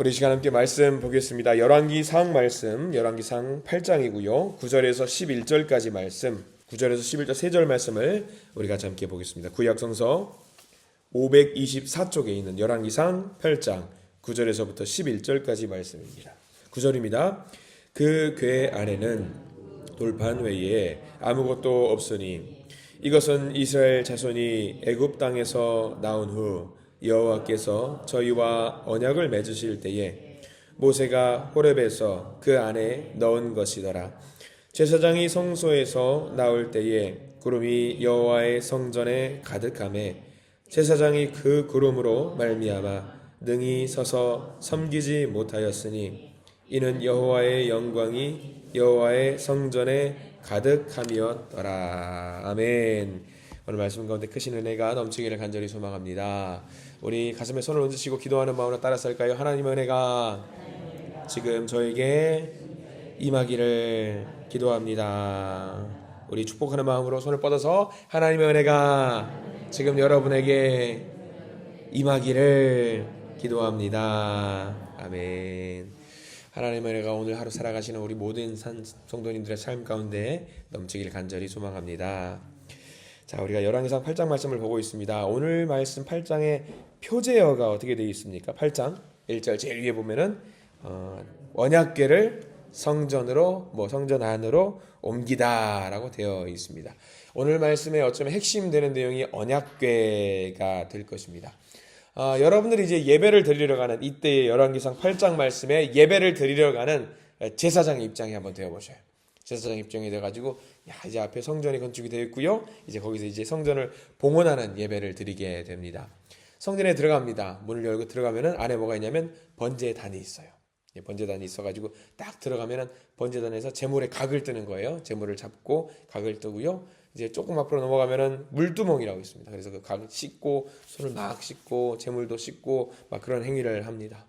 우리 시간 함께 말씀 보겠습니다. 열왕기상 말씀, 열왕기상 8장이고요. 9절에서 11절까지 말씀, 9절에서 11절 3절 말씀을 우리가 함께 보겠습니다. 구약 성서 524쪽에 있는 열왕기상 8장 9절에서부터 11절까지 말씀입니다. 9절입니다. 그 궤 안에는 돌판 외에 아무것도 없으니 이것은 이스라엘 자손이 애굽 땅에서 나온 후 여호와께서 저희와 언약을 맺으실 때에 모세가 호렙에서 그 안에 넣은 것이더라. 제사장이 성소에서 나올 때에 구름이 여호와의 성전에 가득함에 제사장이 그 구름으로 말미암아 능히 서서 섬기지 못하였으니 이는 여호와의 영광이 여호와의 성전에 가득함이었더라. 아멘. 오늘 말씀 가운데 크신 은혜가 넘치기를 간절히 소망합니다. 우리 가슴에 손을 얹으시고 기도하는 마음으로 따라서 할까요? 하나님의 은혜가 지금 저에게 임하기를 기도합니다. 우리 축복하는 마음으로 손을 뻗어서 하나님의 은혜가 지금 여러분에게 임하기를 기도합니다. 아멘. 하나님의 은혜가 오늘 하루 살아가시는 우리 모든 산 성도님들의 삶 가운데 넘치길 간절히 소망합니다. 자, 우리가 열왕기상 8장 말씀을 보고 있습니다. 오늘 말씀 8장의 표제어가 어떻게 되어 있습니까? 8장 1절 제일 위에 보면은 어, 언약궤를 성전으로 뭐 성전 안으로 옮기다라고 되어 있습니다. 오늘 말씀의 어쩌면 핵심 되는 내용이 언약궤가 될 것입니다. 어, 여러분들이 이제 예배를 드리러 가는 이때의 열왕기상 8장 말씀에 예배를 드리러 가는 제사장의 입장에 한번 되어 보셔요. 제사장 입장이 돼 가지고 야 이제 앞에 성전이 건축이 되어 있고요. 이제 거기서 이제 성전을 봉헌하는 예배를 드리게 됩니다. 성전에 들어갑니다. 문을 열고 들어가면은 안에 뭐가 있냐면 번제단이 있어요. 예, 번제단이 있어가지고 딱 들어가면은 번제단에서 재물의 각을 뜨는 거예요. 재물을 잡고 각을 뜨고요. 이제 조금 앞으로 넘어가면은 물두멍이라고 있습니다. 그래서 그 각을 씻고 손을 막 씻고 재물도 씻고 막 그런 행위를 합니다.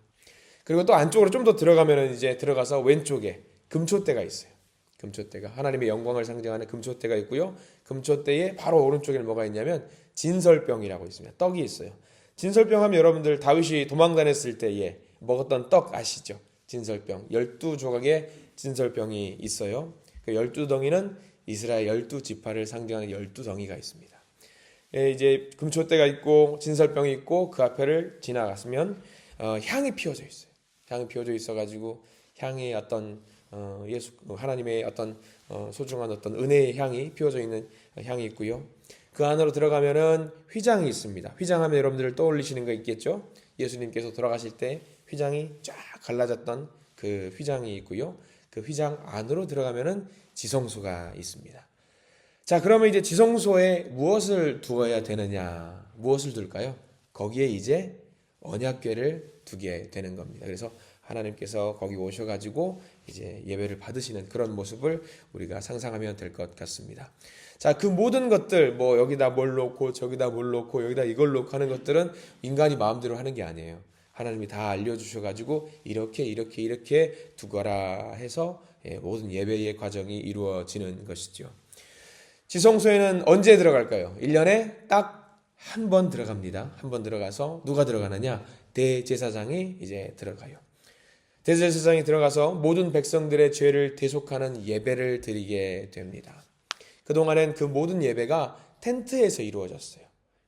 그리고 또 안쪽으로 좀 더 들어가면은 이제 들어가서 왼쪽에 금초대가 있어요. 금초대가 하나님의 영광을 상징하는 금초대가 있고요. 금초대에 바로 오른쪽에는 뭐가 있냐면 진설병이라고 있습니다. 떡이 있어요. 진설병 하면 여러분들 다윗이 도망 다녔을 때에 먹었던 떡 아시죠? 진설병. 12조각의 진설병이 있어요. 그 12덩이는 이스라엘 12지파를 상징하는 12덩이가 있습니다. 예, 이제 금초대가 있고 진설병이 있고 그 앞에를 지나갔으면 어, 향이 피어져 있어요. 향이 피어져 있어 가지고 향이 어떤 어, 예수 하나님의 어떤 어, 소중한 어떤 은혜의 향이 피어져 있는 향이 있고요. 그 안으로 들어가면은 휘장이 있습니다. 휘장하면 여러분들 떠올리시는 거 있겠죠? 예수님께서 돌아가실 때 휘장이 쫙 갈라졌던 그 휘장이 있고요. 그 휘장 안으로 들어가면은 지성소가 있습니다. 자, 그러면 이제 지성소에 무엇을 두어야 되느냐? 무엇을 둘까요? 거기에 이제 언약궤를 두게 되는 겁니다. 그래서 하나님께서 거기 오셔가지고 이제 예배를 받으시는 그런 모습을 우리가 상상하면 될 것 같습니다. 자, 그 모든 것들, 뭐 여기다 뭘 놓고 저기다 뭘 놓고 여기다 이걸 놓고 하는 것들은 인간이 마음대로 하는 게 아니에요. 하나님이 다 알려주셔가지고 이렇게 이렇게 이렇게 두거라 해서 예, 모든 예배의 과정이 이루어지는 것이죠. 지성소에는 언제 들어갈까요? 1년에 딱 한 번 들어갑니다. 한 번 들어가서 누가 들어가느냐? 대제사장이 이제 들어가요. 대제사 장이 들어가서 모든 백성들의 죄를 대속하는 예배를 드리게 됩니다. 그동안엔 그 모든 예배가 텐트에서 이루어졌어요.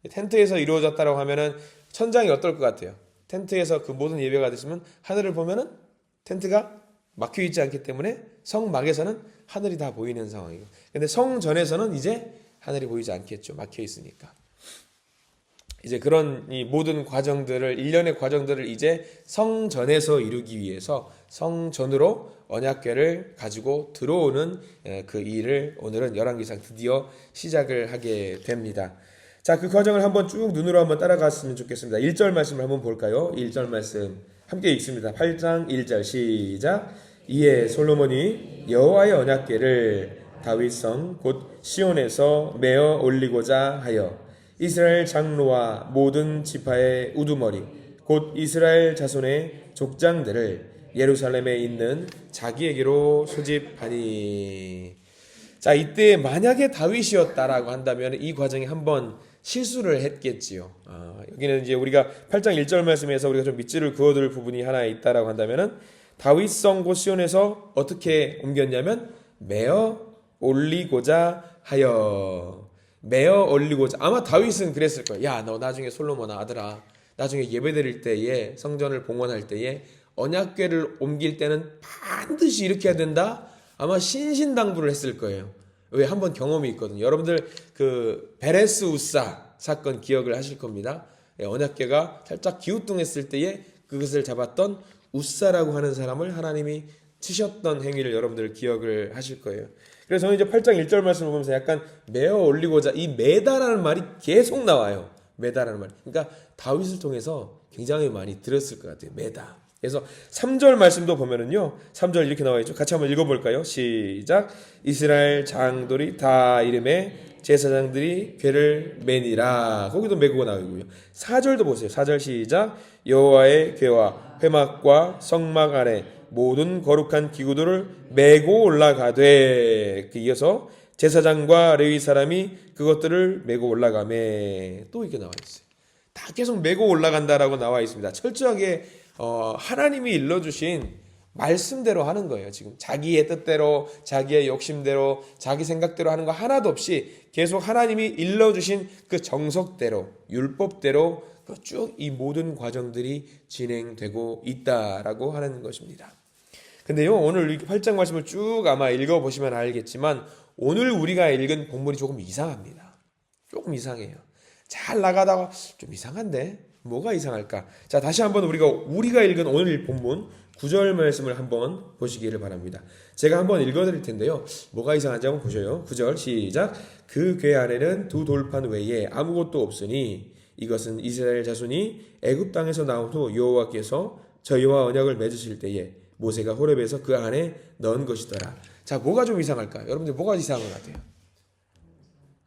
텐트에서 이루어졌다고 하면은 천장이 어떨 것 같아요? 텐트에서 그 모든 예배가 됐으면 하늘을 보면은 텐트가 막혀 있지 않기 때문에 성막에서는 하늘이 다 보이는 상황이고. 근데 성전에서는 이제 하늘이 보이지 않겠죠. 막혀 있으니까. 이제 그런 이 모든 과정들을 일련의 과정들을 이제 성전에서 이루기 위해서 성전으로 언약궤를 가지고 들어오는 그 일을 오늘은 열왕기상 드디어 시작을 하게 됩니다. 자, 그 과정을 한번 쭉 눈으로 한번 따라갔으면 좋겠습니다. 1절 말씀을 한번 볼까요? 1절 말씀 함께 읽습니다. 8장 1절 시작. 이에 솔로몬이 여호와의 언약궤를 다윗성 곧 시온에서 메어 올리고자 하여 이스라엘 장로와 모든 지파의 우두머리 곧 이스라엘 자손의 족장들을 예루살렘에 있는 자기에게로 소집하니 자 이때 만약에 다윗이었다라고 한다면 이 과정이 한번 실수를 했겠지요. 아, 여기는 이제 우리가 8장 1절 말씀에서 우리가 좀 밑줄을 그어둘 부분이 하나 있다라고 한다면은 다윗성 고 시온에서 어떻게 옮겼냐면 메어 올리고자 하여 메어 올리고자 아마 다윗은 그랬을 거야. 야, 너 나중에 솔로몬아 아들아. 나중에 예배드릴 때에 성전을 봉헌할 때에 언약궤를 옮길 때는 반드시 이렇게 해야 된다. 아마 신신당부를 했을 거예요. 왜 한 번 경험이 있거든요. 여러분들 그 베레스 우사 사건 기억을 하실 겁니다. 예, 언약궤가 살짝 기우뚱했을 때에 그것을 잡았던 우사라고 하는 사람을 하나님이 치셨던 행위를 여러분들 기억을 하실 거예요. 그래서 저는 이제 8장 1절 말씀을 보면서 약간 메어 올리고자 이 메다라는 말이 계속 나와요. 메다라는 말. 그러니까 다윗을 통해서 굉장히 많이 들었을 것 같아요. 메다. 그래서 3절 말씀도 보면은요. 3절 이렇게 나와 있죠. 같이 한번 읽어 볼까요? 시작. 이스라엘 장돌이 다 이름에 제사장들이 괴를 매니라. 거기도 메고 나오고요. 4절도 보세요. 4절 시작. 여호와의 괴와 회막과 성막 안에 모든 거룩한 기구들을 메고 올라가되 그 이어서 제사장과 레위 사람이 그것들을 메고 올라가매 또 이렇게 나와 있어요. 다 계속 메고 올라간다라고 나와 있습니다. 철저하게 어, 하나님이 일러주신 말씀대로 하는 거예요. 지금 자기의 뜻대로, 자기의 욕심대로, 자기 생각대로 하는 거 하나도 없이 계속 하나님이 일러주신 그 정석대로, 율법대로 그쭉이 모든 과정들이 진행되고 있다라고 하는 것입니다. 근데요, 오늘 이 8장 말씀을 쭉 아마 읽어보시면 알겠지만, 오늘 우리가 읽은 본문이 조금 이상합니다. 조금 이상해요. 잘 나가다가 좀 이상한데? 뭐가 이상할까? 자, 다시 한번 우리가, 우리가 읽은 오늘 본문 9절 말씀을 한번 보시기를 바랍니다. 제가 한번 읽어드릴 텐데요. 뭐가 이상한지 한번 보셔요. 9절 시작. 그 궤 안에는 두 돌판 외에 아무것도 없으니 이것은 이스라엘 자손이 애굽 땅에서 나온 후 여호와께서 저희와 언약을 맺으실 때에 모세가 호렙에서 그 안에 넣은 것이더라. 자, 뭐가 좀 이상할까요? 여러분들 뭐가 이상한 것 같아요?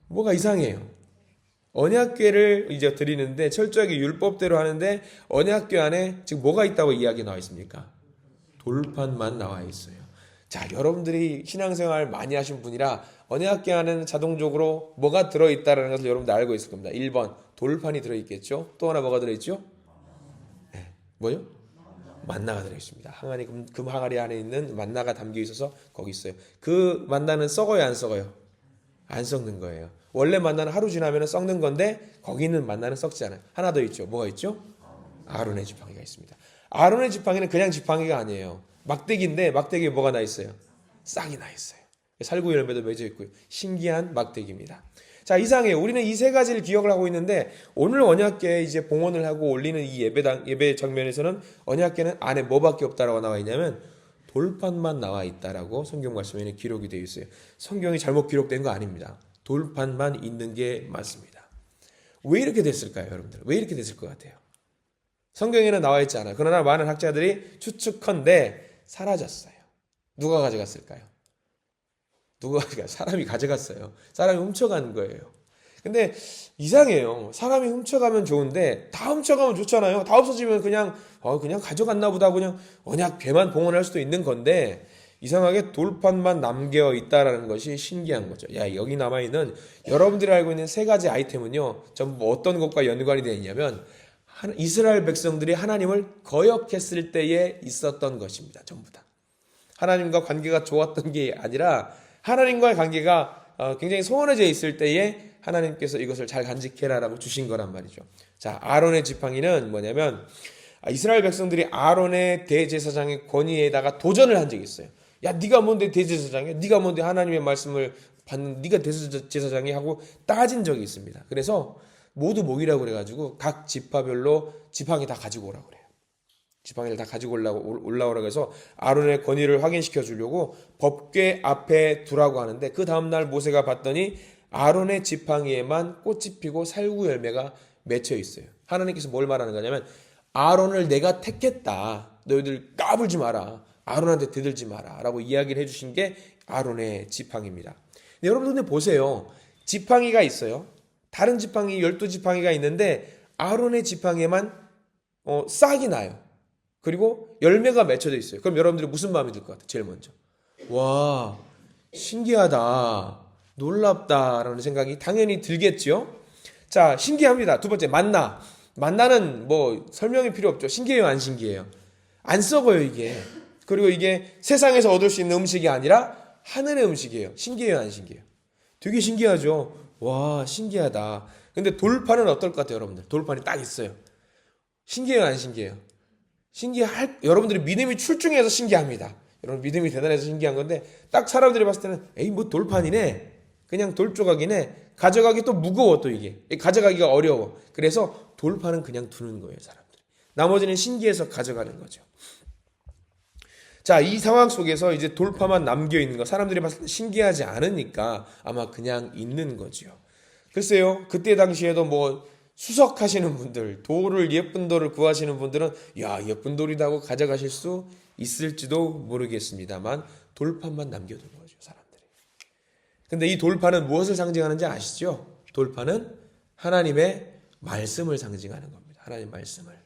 뭐가 이상해요? 언약궤를 이제 드리는데 철저하게 율법대로 하는데 언약궤 안에 지금 뭐가 있다고 이야기 나와 있습니까? 돌판만 나와 있어요. 자, 여러분들이 신앙생활 많이 하신 분이라 언약궤 안에는 자동적으로 뭐가 들어 있다라는 것을 여러분들 알고 있을 겁니다. 1번 돌판이 들어 있겠죠. 또 하나 뭐가 들어 있죠? 네. 뭐요? 만나가 들어 있습니다. 항아리 금, 금 항아리 안에 있는 만나가 담겨 있어서 거기 있어요. 그 만나는 썩어요, 안 썩어요? 안 썩는 거예요. 원래 만나는 하루 지나면 썩는 건데 거기 있는 만나는 썩지 않아요. 하나 더 있죠. 뭐가 있죠? 아론의 지팡이가 있습니다. 아론의 지팡이는 그냥 지팡이가 아니에요. 막대기인데 막대기에 뭐가 나 있어요? 싹이 나 있어요. 살구 열매도 맺어 있고요. 신기한 막대기입니다. 자, 이상해요. 우리는 이 세 가지를 기억을 하고 있는데 오늘 언약궤 이제 봉헌을 하고 올리는 이 예배당 예배 장면에서는 언약궤는 안에 뭐밖에 없다라고 나와 있냐면 돌판만 나와 있다라고 성경 말씀에는 기록이 되어 있어요. 성경이 잘못 기록된 거 아닙니다. 돌판만 있는 게 맞습니다. 왜 이렇게 됐을까요, 여러분들? 왜 이렇게 됐을 것 같아요? 성경에는 나와 있지 않아요. 그러나 많은 학자들이 추측컨대 사라졌어요. 누가 가져갔을까요? 누가 가져가? 사람이 가져갔어요. 사람이 훔쳐간 거예요. 근데 이상해요. 사람이 훔쳐가면 좋은데 다 훔쳐가면 좋잖아요. 다 없어지면 그냥 어 그냥 가져갔나 보다 그냥 언약 배만 봉헌할 수도 있는 건데 이상하게 돌판만 남겨 있다라는 것이 신기한 거죠. 야 여기 남아 있는 여러분들이 알고 있는 세 가지 아이템은요 전부 어떤 것과 연관이 되어 있냐면 이스라엘 백성들이 하나님을 거역했을 때에 있었던 것입니다. 전부 다 하나님과 관계가 좋았던 게 아니라 하나님과의 관계가 어, 굉장히 소원해져 있을 때에 하나님께서 이것을 잘 간직해라라고 주신 거란 말이죠. 자, 아론의 지팡이는 뭐냐면 아, 이스라엘 백성들이 아론의 대제사장의 권위에다가 도전을 한 적이 있어요. 야, 네가 뭔데 대제사장이야? 네가 뭔데 하나님의 말씀을 받는 네가 대제사장이 하고 따진 적이 있습니다. 그래서 모두 모이라고 그래가지고 각 지파별로 지팡이 다 가지고 오라고 그래요. 지팡이를 다 가지고 올라오, 올라오라고 해서 아론의 권위를 확인시켜 주려고 법궤 앞에 두라고 하는데 그 다음날 모세가 봤더니 아론의 지팡이에만 꽃이 피고 살구 열매가 맺혀 있어요. 하나님께서 뭘 말하는 거냐면 아론을 내가 택했다. 너희들 까불지 마라. 아론한테 대들지 마라. 라고 이야기를 해주신 게 아론의 지팡이입니다. 여러분들 보세요. 지팡이가 있어요. 다른 지팡이, 열두 지팡이가 있는데 아론의 지팡이에만 어, 싹이 나요. 그리고 열매가 맺혀져 있어요. 그럼 여러분들이 무슨 마음이 들 것 같아요? 제일 먼저. 와, 신기하다. 놀랍다라는 생각이 당연히 들겠죠. 자, 신기합니다. 두 번째, 만나. 만나는 뭐 설명이 필요 없죠. 신기해요, 안 신기해요? 안 썩어요, 이게. 그리고 이게 세상에서 얻을 수 있는 음식이 아니라 하늘의 음식이에요. 신기해요, 안 신기해요? 되게 신기하죠? 와, 신기하다. 근데 돌판은 어떨 것 같아요, 여러분들? 돌판이 딱 있어요. 신기해요, 안 신기해요? 신기할, 여러분들이 믿음이 출중해서 신기합니다. 여러분 믿음이 대단해서 신기한 건데, 딱 사람들이 봤을 때는, 에이, 뭐 돌판이네. 그냥 돌조각이네. 가져가기 또 무거워, 또 이게. 가져가기가 어려워. 그래서 돌판은 그냥 두는 거예요, 사람들이. 나머지는 신기해서 가져가는 거죠. 자, 이 상황 속에서 이제 돌파만 남겨 있는 거 사람들이 봤을 때 신기하지 않으니까 아마 그냥 있는 거지요. 글쎄요, 그때 당시에도 뭐 수석하시는 분들, 돌을 예쁜 돌을 구하시는 분들은 야 예쁜 돌이다 하고 가져가실 수 있을지도 모르겠습니다만 돌판만 남겨둔 거죠, 사람들이. 근데 이 돌판은 무엇을 상징하는지 아시죠? 돌판은 하나님의 말씀을 상징하는 겁니다. 하나님 말씀을.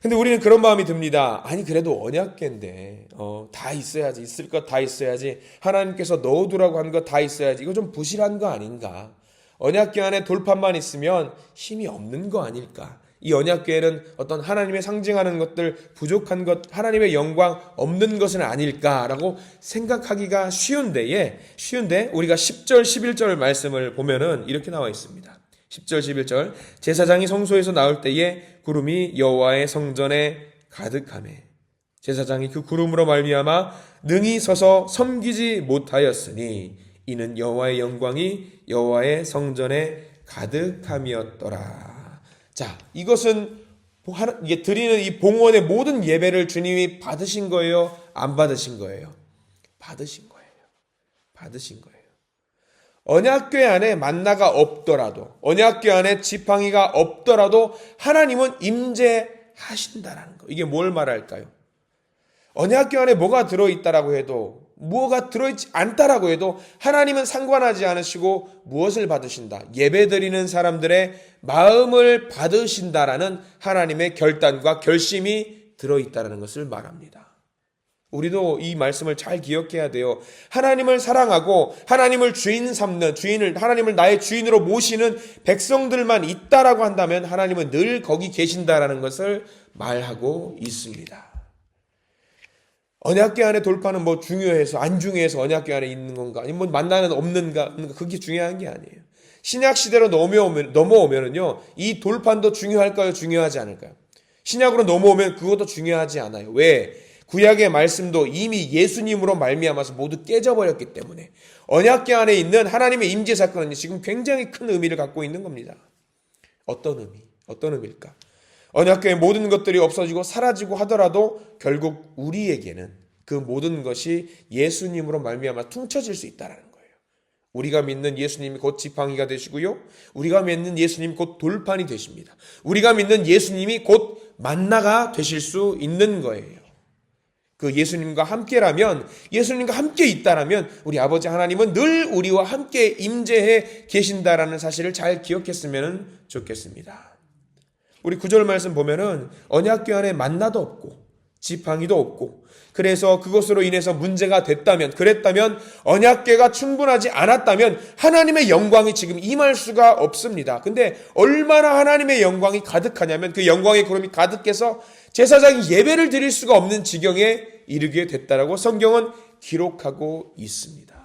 근데 우리는 그런 마음이 듭니다. 아니 그래도 언약계인데 어, 다 있어야지 있을 것 다 있어야지 하나님께서 넣어두라고 한 것 다 있어야지 이거 좀 부실한 거 아닌가? 언약계 안에 돌판만 있으면 힘이 없는 거 아닐까? 이 언약궤에는 어떤 하나님의 상징하는 것들 부족한 것 하나님의 영광 없는 것은 아닐까라고 생각하기가 쉬운데에 쉬운데 우리가 10절 11절 말씀을 보면은 이렇게 나와 있습니다. 10절 11절 제사장이 성소에서 나올 때에 구름이 여호와의 성전에 가득하매 제사장이 그 구름으로 말미암아 능히 서서 섬기지 못하였으니 이는 여호와의 영광이 여호와의 성전에 가득함이었더라. 자, 이것은 드리는 이 봉헌의 모든 예배를 주님이 받으신 거예요? 안 받으신 거예요? 받으신 거예요. 받으신 거예요. 언약궤 안에 만나가 없더라도 언약궤 안에 지팡이가 없더라도 하나님은 임재하신다라는 거. 이게 뭘 말할까요? 언약궤 안에 뭐가 들어 있다라고 해도 뭐가 들어있지 않다라고 해도 하나님은 상관하지 않으시고 무엇을 받으신다? 예배드리는 사람들의 마음을 받으신다라는 하나님의 결단과 결심이 들어있다라는 것을 말합니다. 우리도 이 말씀을 잘 기억해야 돼요. 하나님을 사랑하고 하나님을 주인 삼는 주인을 하나님을 나의 주인으로 모시는 백성들만 있다라고 한다면 하나님은 늘 거기 계신다라는 것을 말하고 있습니다. 언약궤 안에 돌파는 뭐 중요해서 안 중요해서 언약궤 안에 있는 건가 아니면 뭐 만나는 없는가 그게 중요한 게 아니에요. 신약 시대로 넘어오면 넘어오면은요 이 돌판도 중요할까요 중요하지 않을까요? 신약으로 넘어오면 그것도 중요하지 않아요. 왜? 구약의 말씀도 이미 예수님으로 말미암아서 모두 깨져버렸기 때문에 언약궤 안에 있는 하나님의 임재 사건은 지금 굉장히 큰 의미를 갖고 있는 겁니다. 어떤 의미? 어떤 의미일까? 언약궤의 모든 것들이 없어지고 사라지고 하더라도 결국 우리에게는 그 모든 것이 예수님으로 말미암아 퉁쳐질 수 있다라는 거예요. 우리가 믿는 예수님이 곧 지팡이가 되시고요. 우리가 믿는 예수님이 곧 돌판이 되십니다. 우리가 믿는 예수님이 곧 만나가 되실 수 있는 거예요. 그 예수님과 함께라면 예수님과 함께 있다라면 우리 아버지 하나님은 늘 우리와 함께 임재해 계신다라는 사실을 잘 기억했으면 좋겠습니다. 우리 구절 말씀 보면은 언약궤 안에 만나도 없고 지팡이도 없고 그래서 그것으로 인해서 문제가 됐다면 그랬다면 언약궤가 충분하지 않았다면 하나님의 영광이 지금 임할 수가 없습니다. 근데 얼마나 하나님의 영광이 가득하냐면 그 영광의 구름이 가득해서 제사장이 예배를 드릴 수가 없는 지경에 이르게 됐다라고 성경은 기록하고 있습니다.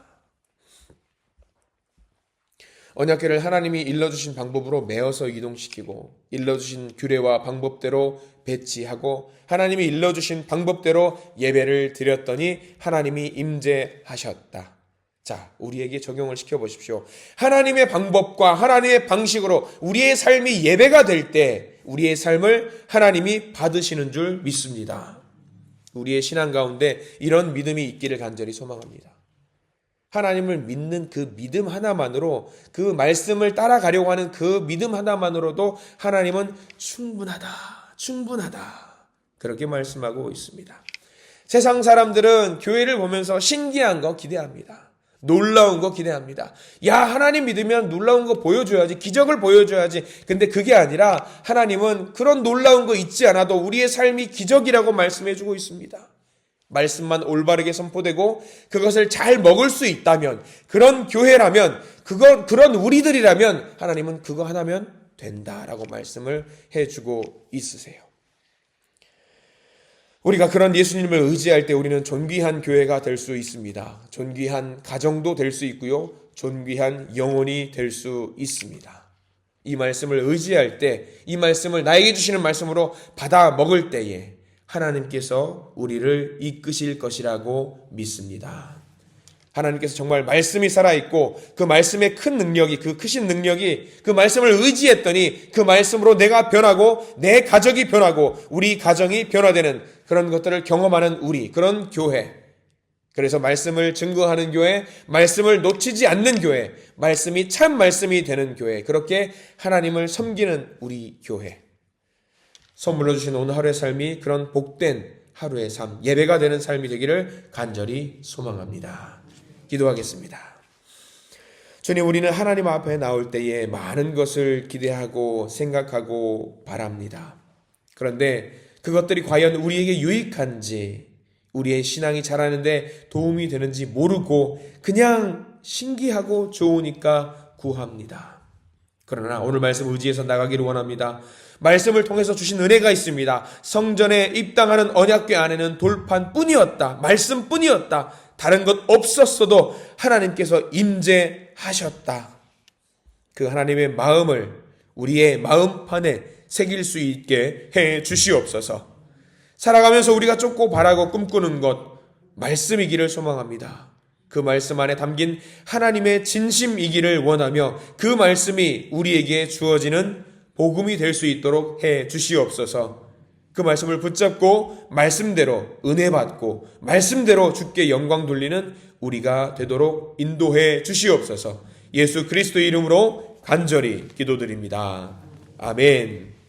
언약궤를 하나님이 일러주신 방법으로 메어서 이동시키고 일러주신 규례와 방법대로 배치하고 하나님이 일러주신 방법대로 예배를 드렸더니 하나님이 임재하셨다. 자, 우리에게 적용을 시켜 보십시오. 하나님의 방법과 하나님의 방식으로 우리의 삶이 예배가 될 때 우리의 삶을 하나님이 받으시는 줄 믿습니다. 우리의 신앙 가운데 이런 믿음이 있기를 간절히 소망합니다. 하나님을 믿는 그 믿음 하나만으로 그 말씀을 따라가려고 하는 그 믿음 하나만으로도 하나님은 충분하다, 충분하다. 그렇게 말씀하고 있습니다. 세상 사람들은 교회를 보면서 신기한 거 기대합니다. 놀라운 거 기대합니다. 야, 하나님 믿으면 놀라운 거 보여줘야지. 기적을 보여줘야지. 근데 그게 아니라 하나님은 그런 놀라운 거 있지 않아도 우리의 삶이 기적이라고 말씀해주고 있습니다. 말씀만 올바르게 선포되고 그것을 잘 먹을 수 있다면 그런 교회라면 그거 그런 우리들이라면 하나님은 그거 하나면 된다라고 말씀을 해주고 있으세요. 우리가 그런 예수님을 의지할 때 우리는 존귀한 교회가 될 수 있습니다. 존귀한 가정도 될 수 있고요. 존귀한 영혼이 될 수 있습니다. 이 말씀을 의지할 때, 이 말씀을 나에게 주시는 말씀으로 받아 먹을 때에 하나님께서 우리를 이끄실 것이라고 믿습니다. 하나님께서 정말 말씀이 살아있고 그 말씀의 큰 능력이, 그 크신 능력이 그 말씀을 의지했더니 그 말씀으로 내가 변하고 내 가족이 변하고 우리 가정이 변화되는 그런 것들을 경험하는 우리, 그런 교회. 그래서 말씀을 증거하는 교회, 말씀을 놓치지 않는 교회, 말씀이 참 말씀이 되는 교회, 그렇게 하나님을 섬기는 우리 교회. 선물로 주신 오늘 하루의 삶이 그런 복된 하루의 삶, 예배가 되는 삶이 되기를 간절히 소망합니다. 기도하겠습니다. 주님, 우리는 하나님 앞에 나올 때에 많은 것을 기대하고 생각하고 바랍니다. 그런데 그것들이 과연 우리에게 유익한지, 우리의 신앙이 자라는데 도움이 되는지 모르고 그냥 신기하고 좋으니까 구합니다. 그러나 오늘 말씀 의지해서 나가기를 원합니다. 말씀을 통해서 주신 은혜가 있습니다. 성전에 입당하는 언약궤 안에는 돌판뿐이었다. 말씀뿐이었다. 다른 것 없었어도 하나님께서 임재하셨다. 그 하나님의 마음을 우리의 마음판에 새길 수 있게 해 주시옵소서. 살아가면서 우리가 쫓고 바라고 꿈꾸는 것 말씀이기를 소망합니다. 그 말씀 안에 담긴 하나님의 진심이기를 원하며 그 말씀이 우리에게 주어지는 복음이 될 수 있도록 해 주시옵소서. 그 말씀을 붙잡고 말씀대로 은혜 받고 말씀대로 주께 영광 돌리는 우리가 되도록 인도해 주시옵소서. 예수 그리스도 이름으로 간절히 기도드립니다. 아멘.